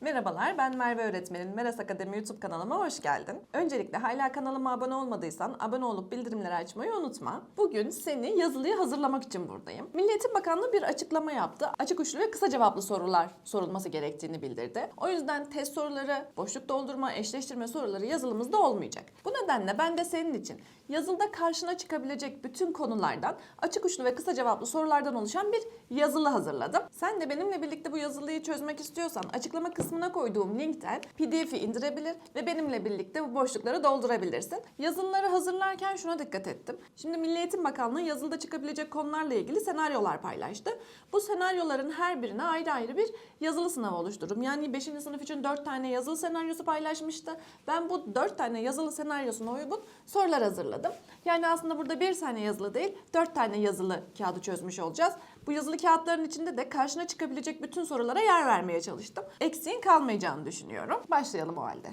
Merhabalar, ben Merve Öğretmenin Meras Akademi YouTube kanalıma hoş geldin. Öncelikle hala kanalıma abone olmadıysan abone olup bildirimleri açmayı unutma. Bugün seni yazılıya hazırlamak için buradayım. Milli Eğitim Bakanlığı bir açıklama yaptı. Açık uçlu ve kısa cevaplı sorular sorulması gerektiğini bildirdi. O yüzden test soruları, boşluk doldurma, eşleştirme soruları yazılımızda olmayacak. Bu nedenle ben de senin için yazılıda karşına çıkabilecek bütün konulardan açık uçlu ve kısa cevaplı sorulardan oluşan bir yazılı hazırladım. Sen de benimle birlikte bu yazılıyı çözmek istiyorsan açıklama kısmına koyduğum linkten PDF'i indirebilir ve benimle birlikte bu boşlukları doldurabilirsin. Yazılıları hazırlarken şuna dikkat ettim. Şimdi Milli Eğitim Bakanlığı yazılıda çıkabilecek konularla ilgili senaryolar paylaştı. Bu senaryoların her birine ayrı ayrı bir yazılı sınav oluştururum. Yani 5. sınıf için 4 tane yazılı senaryosu paylaşmıştı. Ben bu 4 tane yazılı senaryosuna uygun sorular hazırladım. Yani aslında burada bir tane yazılı değil, 4 tane yazılı kağıdı çözmüş olacağız. Bu yazılı kağıtların içinde de karşına çıkabilecek bütün sorulara yer vermeye çalıştım. Eksiğin kalmayacağını düşünüyorum. Başlayalım o halde.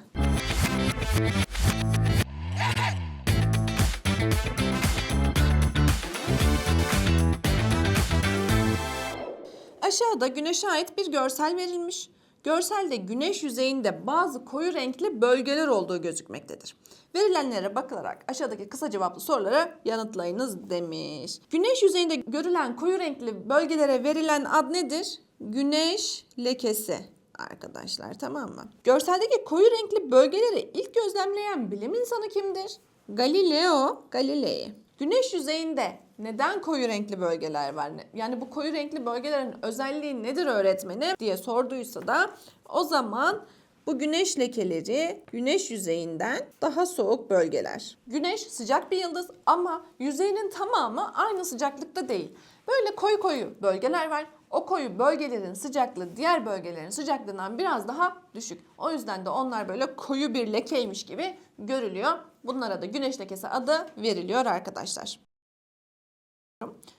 Aşağıda güneşe ait bir görsel verilmiş. Görselde güneş yüzeyinde bazı koyu renkli bölgeler olduğu gözükmektedir. Verilenlere bakılarak aşağıdaki kısa cevaplı sorulara yanıtlayınız demiş. Güneş yüzeyinde görülen koyu renkli bölgelere verilen ad nedir? Güneş lekesi arkadaşlar tamam mı? Görseldeki koyu renkli bölgeleri ilk gözlemleyen bilim insanı kimdir? Galileo Galilei. Güneş yüzeyinde neden koyu renkli bölgeler var? Yani bu koyu renkli bölgelerin özelliği nedir öğretmeni diye sorduysa da o zaman bu güneş lekeleri güneş yüzeyinden daha soğuk bölgeler. Güneş sıcak bir yıldız ama yüzeyinin tamamı aynı sıcaklıkta değil. Böyle koyu koyu bölgeler var. O koyu bölgelerin sıcaklığı diğer bölgelerin sıcaklığından biraz daha düşük. O yüzden de onlar böyle koyu bir lekeymiş gibi görülüyor. Bunlara da güneş lekesi adı veriliyor arkadaşlar.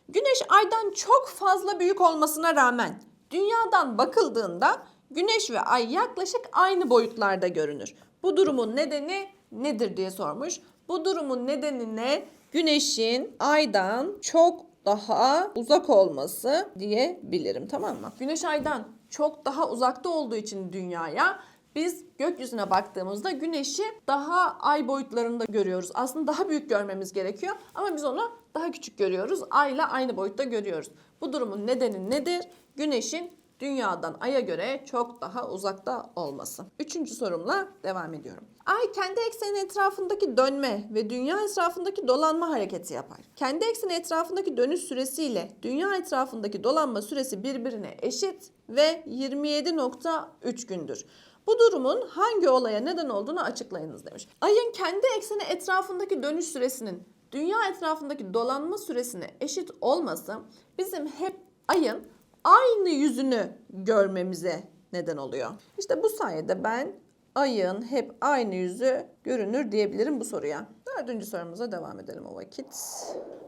Güneş aydan çok fazla büyük olmasına rağmen dünyadan bakıldığında güneş ve ay yaklaşık aynı boyutlarda görünür. Bu durumun nedeni nedir diye sormuş. Bu durumun nedeni ne? Güneşin aydan çok daha uzak olması diyebilirim tamam mı? Güneş aydan çok daha uzakta olduğu için dünyaya biz gökyüzüne baktığımızda güneşi daha ay boyutlarında görüyoruz. Aslında daha büyük görmemiz gerekiyor ama biz onu daha küçük görüyoruz. Ayla aynı boyutta görüyoruz. Bu durumun nedeni nedir? Güneşin dünyadan aya göre çok daha uzakta olması. Üçüncü sorumla devam ediyorum. Ay kendi ekseni etrafındaki dönme ve dünya etrafındaki dolanma hareketi yapar. Kendi ekseni etrafındaki dönüş süresiyle dünya etrafındaki dolanma süresi birbirine eşit ve 27.3 gündür. Bu durumun hangi olaya neden olduğunu açıklayınız demiş. Ayın kendi ekseni etrafındaki dönüş süresinin dünya etrafındaki dolanma süresine eşit olması bizim hep ayın aynı yüzünü görmemize neden oluyor. İşte bu sayede ben ayın hep aynı yüzü görünür diyebilirim bu soruya. Dördüncü sorumuza devam edelim o vakit.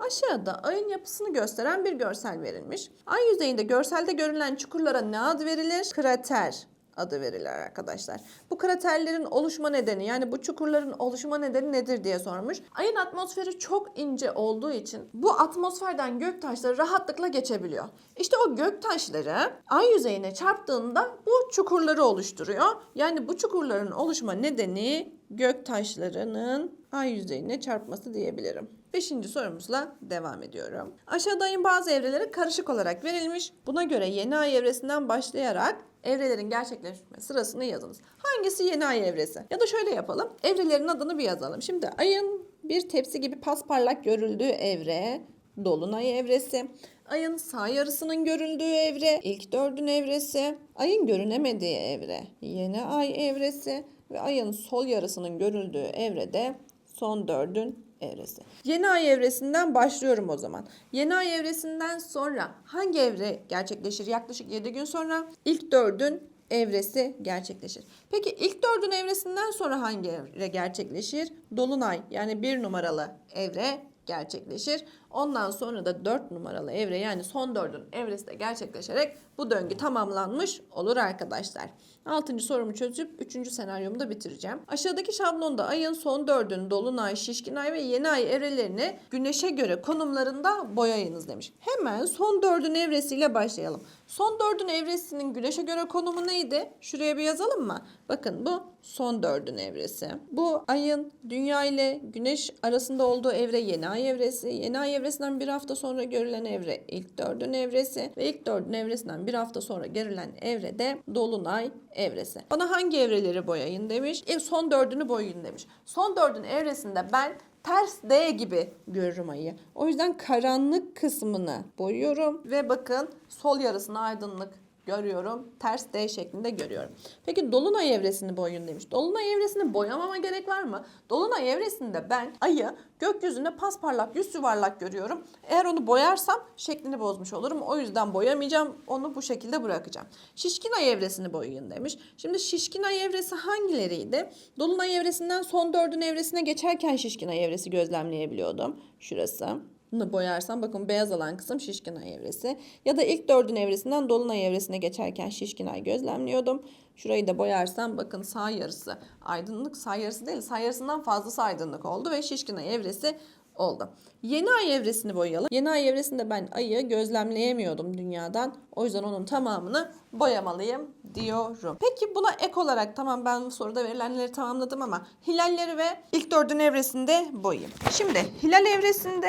Aşağıda ayın yapısını gösteren bir görsel verilmiş. Ay yüzeyinde görselde görülen çukurlara ne ad verilir? Krater adı verilir arkadaşlar. Bu kraterlerin oluşma nedeni yani bu çukurların oluşma nedeni nedir diye sormuş. Ayın atmosferi çok ince olduğu için bu atmosferden göktaşları rahatlıkla geçebiliyor. İşte o göktaşları ay yüzeyine çarptığında bu çukurları oluşturuyor. Yani bu çukurların oluşma nedeni göktaşlarının ay yüzeyine çarpması diyebilirim. Beşinci sorumuzla devam ediyorum. Aşağıda bazı evreleri karışık olarak verilmiş. Buna göre yeni ay evresinden başlayarak evrelerin gerçekleşme sırasını yazınız. Hangisi yeni ay evresi? Ya da şöyle yapalım. Evrelerin adını bir yazalım. Şimdi ayın bir tepsi gibi pasparlak görüldüğü evre Dolunay evresi, ayın sağ yarısının görüldüğü evre, ilk dördün evresi, ayın görünemediği evre, yeni ay evresi ve ayın sol yarısının görüldüğü evrede son dördün evresi. Yeni ay evresinden başlıyorum o zaman. Yeni ay evresinden sonra hangi evre gerçekleşir? Yaklaşık 7 gün sonra ilk dördün evresi gerçekleşir. Peki ilk dördün evresinden sonra hangi evre gerçekleşir? Dolunay yani bir numaralı evre gerçekleşir. Ondan sonra da 4 numaralı evre yani son dördün evresi de gerçekleşerek bu döngü tamamlanmış olur arkadaşlar. 6. sorumu çözüp 3. senaryomu da bitireceğim. Aşağıdaki şablonda ayın son dördün dolunay, şişkin ay ve yeni ay evrelerini güneşe göre konumlarında boyayınız demiş. Hemen son dördün evresiyle başlayalım. Son dördün evresinin güneşe göre konumu neydi? Şuraya bir yazalım mı? Bakın bu son dördün evresi. Bu ayın dünya ile güneş arasında olduğu evre yeni ay evresi. Yeni ay evresinden bir hafta sonra görülen evre ilk dördün evresi. Ve ilk dördün evresinden bir hafta sonra görülen evre de dolunay evresi. Bana hangi evreleri boyayın demiş. E, son dördünü boyayın demiş. Son dördün evresinde ben ters D gibi görürüm ayı. O yüzden karanlık kısmını boyuyorum ve bakın sol yarısını aydınlık görüyorum. Ters D şeklinde görüyorum. Peki Dolunay evresini boyun demiş. Dolunay evresini boyamama gerek var mı? Dolunay evresinde ben ayı gökyüzünde pasparlak, yüz yuvarlak görüyorum. Eğer onu boyarsam şeklini bozmuş olurum. O yüzden boyamayacağım. Onu bu şekilde bırakacağım. Şişkin ay evresini boyayın demiş. Şimdi şişkin ay evresi hangileriydi? Dolunay evresinden son dördün evresine geçerken şişkin ay evresi gözlemleyebiliyordum. Şurası. Bunu boyarsam bakın beyaz olan kısım şişkin ay evresi. Ya da ilk dördün evresinden dolunay evresine geçerken şişkin ay gözlemliyordum. Şurayı da boyarsam bakın sağ yarısı aydınlık sağ yarısı değil sağ yarısından fazlası aydınlık oldu ve şişkin ay evresi oldu. Yeni ay evresini boyayalım. Yeni ay evresinde ben ayı gözlemleyemiyordum dünyadan. O yüzden onun tamamını boyamalıyım diyorum. Peki buna ek olarak tamam ben bu soruda verilenleri tamamladım ama hilalleri ve ilk dördün evresinde boyayayım. Şimdi hilal evresinde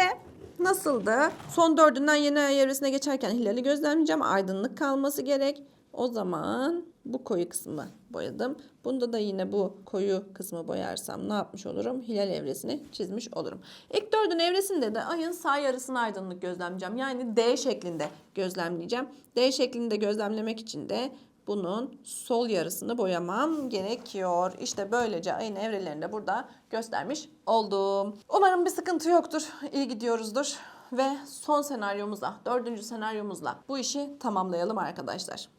nasıldı? Son dördünden yeni ay evresine geçerken hilali gözlemleyeceğim. Aydınlık kalması gerek. O zaman bu koyu kısmı boyadım. Bunda da yine bu koyu kısmı boyarsam ne yapmış olurum? Hilal evresini çizmiş olurum. İlk dördün evresinde de ayın sağ yarısını aydınlık gözlemleyeceğim. Yani D şeklinde gözlemleyeceğim. D şeklinde gözlemlemek için de bunun sol yarısını boyamam gerekiyor. İşte böylece ayın evrelerini de burada göstermiş oldum. Umarım bir sıkıntı yoktur. İyi gidiyoruzdur. Ve son senaryomuzla, dördüncü senaryomuzla bu işi tamamlayalım arkadaşlar.